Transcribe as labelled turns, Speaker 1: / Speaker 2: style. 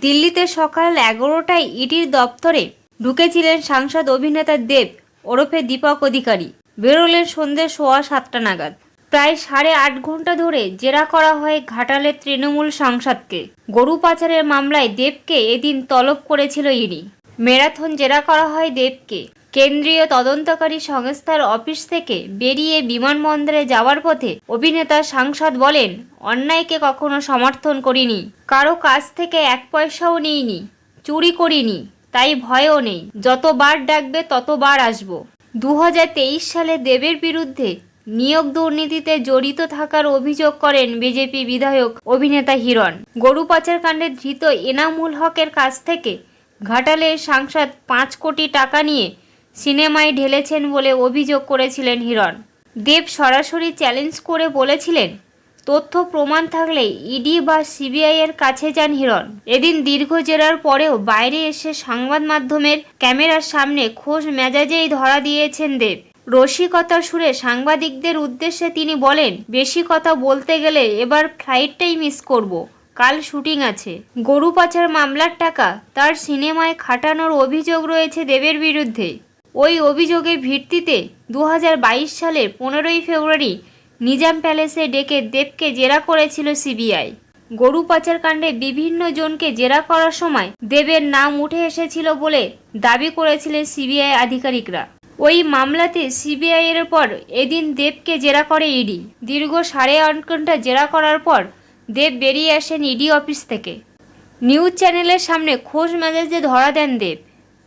Speaker 1: দিল্লিতে সকাল এগারোটায় ইডির দপ্তরে ঢুকেছিলেন সাংসদ অভিনেতা দেব, ওরফে দীপক অধিকারী। বেরোলেন সন্ধ্যে সোয়া সাতটা নাগাদ। প্রায় সাড়ে আট ঘণ্টা ধরে জেরা করা হয় ঘাটালের তৃণমূল সাংসদকে। গরু পাচারের মামলায় দেবকে এদিন তলব করেছিল ইডি। ম্যারাথন জেরা করা হয় দেবকে। কেন্দ্রীয় তদন্তকারী সংস্থার অফিস থেকে বেরিয়ে বিমানবন্দরে যাওয়ার পথে অভিনেতা সাংসদ বলেন, অন্যায়কে কখনো সমর্থন করিনি। কারও কাছ থেকে এক পয়সাও নিইনি, চুরি করিনি, তাই ভয়ও নেই। যতবার ডাকবে ততবার আসব। দু হাজার তেইশ সালে দেবের বিরুদ্ধে নিয়োগ দুর্নীতিতে জড়িত থাকার অভিযোগ করেন বিজেপি বিধায়ক অভিনেতা হিরণ। গরু পাচার কাণ্ডে ধৃত এনামুল হকের কাছ থেকে ঘাটালের সাংসদ পাঁচ কোটি টাকা নিয়ে সিনেমায় ঢেলেছেন বলে অভিযোগ করেছিলেন হিরণ। দেব সরাসরি চ্যালেঞ্জ করে বলেছিলেন, তথ্য প্রমাণ থাকলে ইডি বা সিবিআই এর কাছে যান হিরণ। এদিন দীর্ঘ জেরার পরেও বাইরে এসে সংবাদ মাধ্যমের ক্যামেরার সামনে খোশ মেজাজেই ধরা দিয়েছেন দেব। রসিকতার সুরে সাংবাদিকদের উদ্দেশ্যে তিনি বলেন, বেশি কথা বলতে গেলে এবার ফ্লাইটটাই মিস করব। কাল শুটিং আছে। গরু পাচার মামলার টাকা তার সিনেমায় খাটানোর অভিযোগ রয়েছে দেবের বিরুদ্ধে। ওই অভিযোগের ভিত্তিতে দু হাজার বাইশ সালের পনেরোই ফেব্রুয়ারি নিজাম প্যালেসে ডেকে দেবকে জেরা করেছিল সিবিআই। গরু পাচারকাণ্ডে বিভিন্ন জনকে জেরা করার সময় দেবের নাম উঠে এসেছিল বলে দাবি করেছিলেন সিবিআই আধিকারিকরা। ওই মামলাতে সিবিআই এর পর এদিন দেবকে জেরা করে ইডি। দীর্ঘ সাড়ে আট ঘণ্টা জেরা করার পর দেব বেরিয়ে আসেন ইডি অফিস থেকে। নিউজ চ্যানেলের সামনে খোশ মেজাজে ধরা দেন দেব।